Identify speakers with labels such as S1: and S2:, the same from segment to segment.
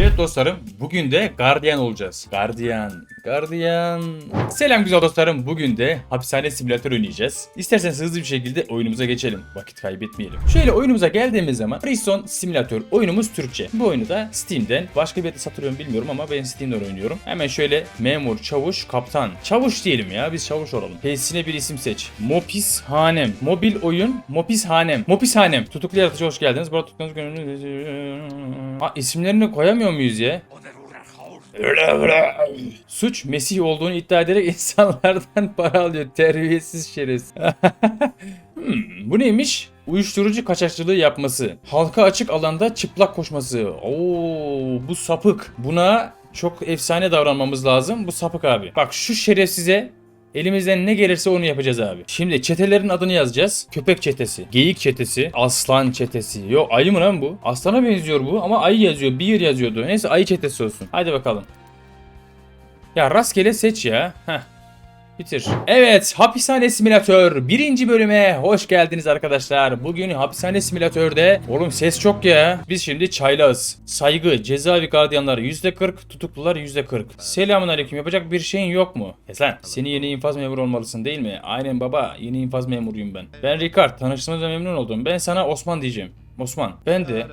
S1: Evet dostlarım, bugün de gardiyan olacağız. Gardiyan, gardiyan. Selam güzel dostlarım, bugün de hapishane simülatör oynayacağız. İsterseniz hızlı bir şekilde oyunumuza geçelim. Vakit kaybetmeyelim. Şöyle oyunumuza geldiğimiz zaman Prison Simülatör oyunumuz Türkçe. Bu oyunu da Steam'den, başka bir yerde satıyorum bilmiyorum ama ben Steam'den oynuyorum. Hemen şöyle memur, çavuş, kaptan. Çavuş diyelim ya, biz çavuş olalım. Tesisine bir isim seç. Mopis Hanem. Mobil oyun Mopis Hanem. Mopis Hanem. Tutuklu yaratıcı hoş geldiniz. Burada tuttuğunuz gönüllü... Aa, isimlerini koyamıyor muyuz ya? Suç Mesih olduğunu iddia ederek insanlardan para alıyor. Terbiyesiz şerefsiz. Hmm, bu neymiş? Uyuşturucu kaçakçılığı yapması. Halka açık alanda çıplak koşması. Oo, bu sapık. Buna çok efsane davranmamız lazım. Bu sapık abi. Bak şu şerefsize Elimizden ne gelirse onu yapacağız abi. Şimdi çetelerin adını yazacağız. Köpek çetesi, geyik çetesi, aslan çetesi. Yok ayı mı lan bu? Aslana benziyor bu ama ayı yazıyor. Bir yazıyordu. Neyse ayı çetesi olsun. Hadi bakalım. Ya rastgele seç ya. Heh. Bitir. Evet, Hapishane Simülatör birinci bölüme hoş geldiniz arkadaşlar. Bugün Hapishane Simülatör'de oğlum ses çok ya. Biz şimdi çaylağız. Saygı, cezaevi gardiyanları %40, tutuklular %40. Selamun aleyküm. Yapacak bir şeyin yok mu? Kes lan. Seni yeni infaz memuru olmalısın değil mi? Aynen baba. Yeni infaz memuruyum ben. Ben Ricard. Tanıştığımıza memnun oldum. Ben sana Osman diyeceğim. Osman. Ben de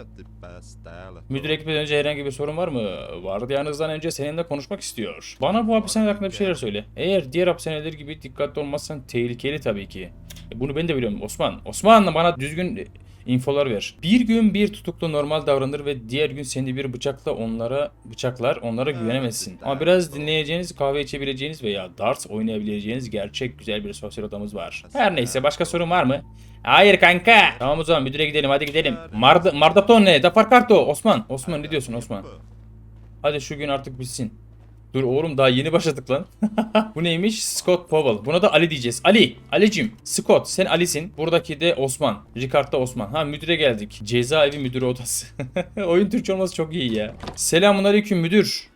S1: Müdür ekipten önce herhangi bir sorun var mı? Vardiyanızdan önce seninle konuşmak istiyor. Bana bu hapishane hakkında bir şeyler söyle. Eğer diğer hapishaneler gibi dikkatli olmazsan tehlikeli tabii ki. E, bunu ben de biliyorum Osman. Osman bana düzgün infolar ver. Bir gün bir tutuklu normal davranır ve diğer gün seni bir bıçakla onlara bıçaklar onlara güvenemezsin. Ama biraz dinleyeceğiniz, kahve içebileceğiniz veya darts oynayabileceğiniz gerçek güzel bir sosyal odamız var. Her neyse başka sorun var mı? Hayır kanka. Tamam o zaman müdüre gidelim hadi gidelim. Marda, Mardaton ne? Dafarkarto. Osman. Osman ne diyorsun Osman? Hadi şu gün artık bitsin. Dur oğlum daha yeni başladık lan. Bu neymiş? Scott Powell. Buna da Ali diyeceğiz. Ali. Alicim. Scott sen Ali'sin. Buradaki de Osman. Ricard da Osman. Ha müdüre geldik. Cezaevi müdürü odası. Oyun Türkçe olması çok iyi ya. Selamun aleyküm müdür.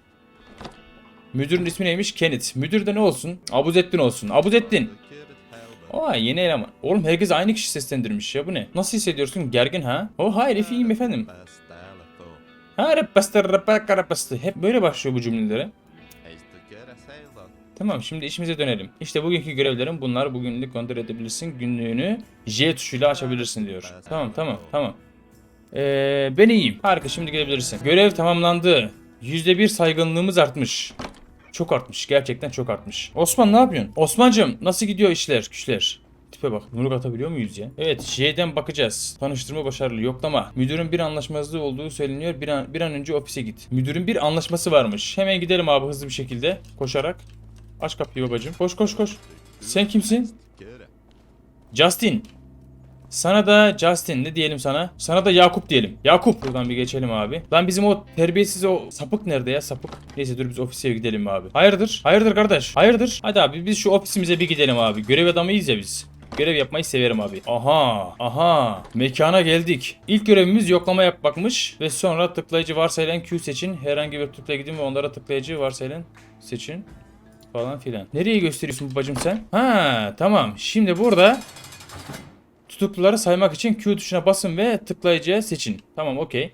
S1: Müdürün ismi neymiş? Kenneth. Müdür de ne olsun? Abuzettin olsun. Abuzettin. Aa yeni eleman. Oğlum herkes aynı kişi seslendirmiş ya bu ne? Nasıl hissediyorsun? Gergin ha? Oh hayır Efe efendim. Ha rapastır rapaka rapastı. Hep böyle başlıyor bu cümlelere. Tamam şimdi işimize dönelim. İşte bugünkü görevlerim bunlar. Bugünlük kontrol edebilirsin. Günlüğünü J tuşuyla açabilirsin diyor. Tamam tamam tamam. Ee, ben iyiyim. Harika şimdi gidebilirsin. Görev tamamlandı. %1 saygınlığımız artmış. Çok artmış. Gerçekten çok artmış. Osman ne yapıyorsun? Osman'cım nasıl gidiyor işler, güçler? Tipe bak. Yumruk atabiliyor muyuz ya? Evet, J'den bakacağız. Tanıştırma başarılı. Yoklama. Müdürün bir anlaşmazlığı olduğu söyleniyor. Bir an, bir an önce ofise git. Müdürün bir anlaşması varmış. Hemen gidelim abi hızlı bir şekilde. Koşarak. Aç kapıyı babacığım. Koş koş koş. Sen kimsin? Justin. Sana da Justin ne diyelim sana? Sana da Yakup diyelim. Yakup. Buradan bir geçelim abi. Lan bizim o terbiyesiz o sapık nerede ya sapık? Neyse dur biz ofise gidelim abi. Hayırdır? Hayırdır kardeş? Hayırdır? Hadi abi biz şu ofisimize bir gidelim abi. Görev adamıyız ya biz. Görev yapmayı severim abi. Aha, aha. Mekana geldik. İlk görevimiz yoklama yapmakmış ve sonra tıklayıcı varsayılan Q seçin. Herhangi bir tıkla gidin ve onlara tıklayıcı varsayılan seçin falan filan. Nereye gösteriyorsun babacım sen? Ha, tamam. Şimdi burada tutukluları saymak için Q tuşuna basın ve tıklayıcıya seçin. Tamam okey.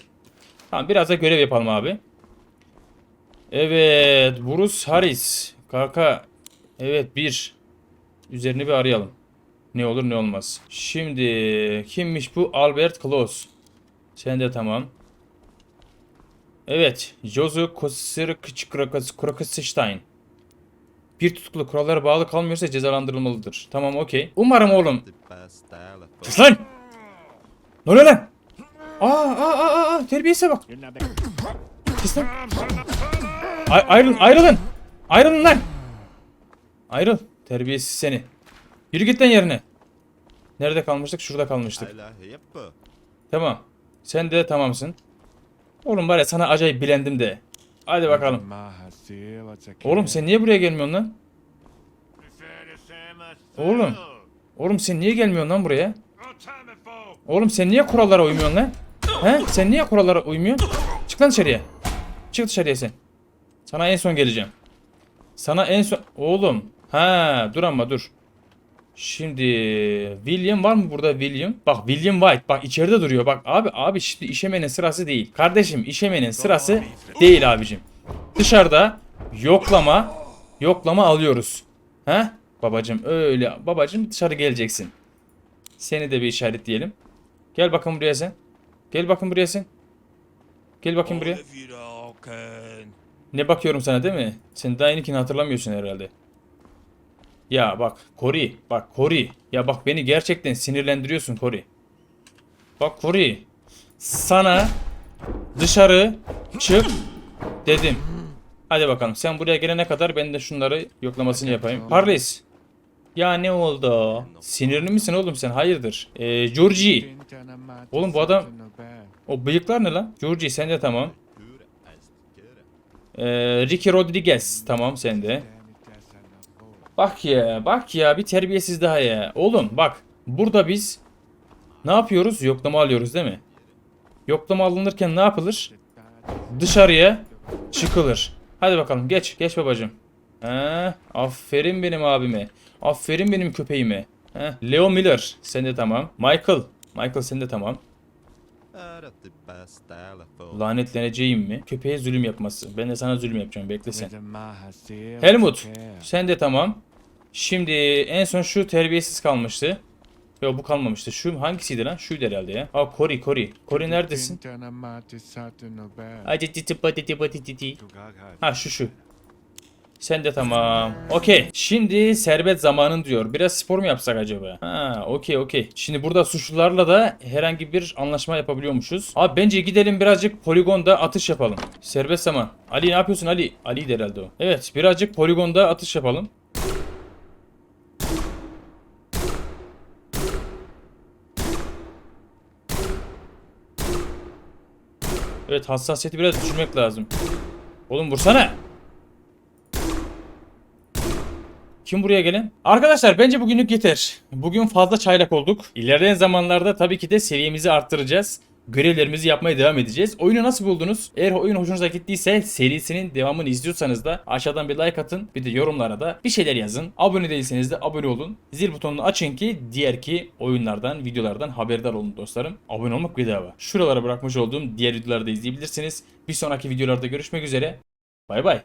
S1: Tamam biraz da görev yapalım abi. Evet Bruce Harris. Kanka. Evet bir. Üzerini bir arayalım. Ne olur ne olmaz. Şimdi kimmiş bu? Albert Klaus. Sen de tamam. Evet. Jozu Kosir Bir tutuklu kurallara bağlı kalmıyorsa cezalandırılmalıdır. Tamam okey. Umarım oğlum Sus lan! Ne oluyor lan? Aa aa aa aa terbiyesize bak. Sus lan. Ay ayrılın ayrılın. Ayrılın lan. Ayrıl. Terbiyesiz seni. Yürü git lan yerine. Nerede kalmıştık? Şurada kalmıştık. Tamam. Sen de tamamsın. Oğlum var sana acayip bilendim de. Hadi bakalım. Oğlum sen niye buraya gelmiyorsun lan? Oğlum. Oğlum sen niye gelmiyorsun lan buraya? Oğlum sen niye kurallara uymuyorsun lan? He? Sen niye kurallara uymuyorsun? Çık lan dışarıya. Çık dışarıya sen. Sana en son geleceğim. Sana en son... Oğlum. Ha, dur ama dur. Şimdi William var mı burada William? Bak William White bak içeride duruyor. Bak abi abi şimdi işemenin sırası değil. Kardeşim işemenin sırası değil abicim. Dışarıda yoklama yoklama alıyoruz. He? Babacım öyle. Babacım dışarı geleceksin. Seni de bir işaretleyelim. Gel bakın buraya sen. Gel bakın buraya sen. Gel bakayım buraya. Ne bakıyorum sana değil mi? Sen daha yenikini hatırlamıyorsun herhalde. Ya bak Kori, bak Kori. Ya bak beni gerçekten sinirlendiriyorsun Kori. Bak Kori. Sana dışarı çık dedim. Hadi bakalım sen buraya gelene kadar ben de şunları yoklamasını yapayım. Parlis. Ya ne oldu? Sinirli misin oğlum sen? Hayırdır? Ee, Georgie.
S2: Oğlum bu adam
S1: O bıyıklar ne lan? Georgie sen de tamam. Ee, Ricky Rodriguez tamam sen de. Bak ya bak ya bir terbiyesiz daha ya. Oğlum bak burada biz ne yapıyoruz? Yoklama alıyoruz değil mi? Yoklama alınırken ne yapılır? Dışarıya çıkılır. Hadi bakalım geç geç babacım. He, aferin benim abime. Aferin benim köpeğime. He, Leo Miller sen de tamam. Michael. Michael sen de tamam. Lanetleneceğim mi? Köpeğe zulüm yapması. Ben de sana zulüm yapacağım. Bekle sen. Helmut. Sen de tamam. Şimdi en son şu terbiyesiz kalmıştı. Yok bu kalmamıştı. Şu hangisiydi lan? Şuydu herhalde ya. Aa Kori Kori. Kori neredesin? Ha şu şu. Sen de tamam. Okey. Şimdi serbest zamanın diyor. Biraz spor mu yapsak acaba? Ha okey okey. Şimdi burada suçlularla da herhangi bir anlaşma yapabiliyormuşuz. Abi bence gidelim birazcık poligonda atış yapalım. Serbest zaman. Ali ne yapıyorsun Ali? Ali herhalde o. Evet birazcık poligonda atış yapalım. Evet hassasiyeti biraz düşürmek lazım. Oğlum vursana. Kim buraya gelen? Arkadaşlar bence bugünlük yeter. Bugün fazla çaylak olduk. İlerleyen zamanlarda tabii ki de seviyemizi arttıracağız. Görevlerimizi yapmaya devam edeceğiz. Oyunu nasıl buldunuz? Eğer oyun hoşunuza gittiyse serisinin devamını izliyorsanız da aşağıdan bir like atın. Bir de yorumlara da bir şeyler yazın. Abone değilseniz de abone olun. Zil butonunu açın ki diğer ki oyunlardan, videolardan haberdar olun dostlarım. Abone olmak bedava. Şuralara bırakmış olduğum diğer videoları da izleyebilirsiniz. Bir sonraki videolarda görüşmek üzere. Bay bay.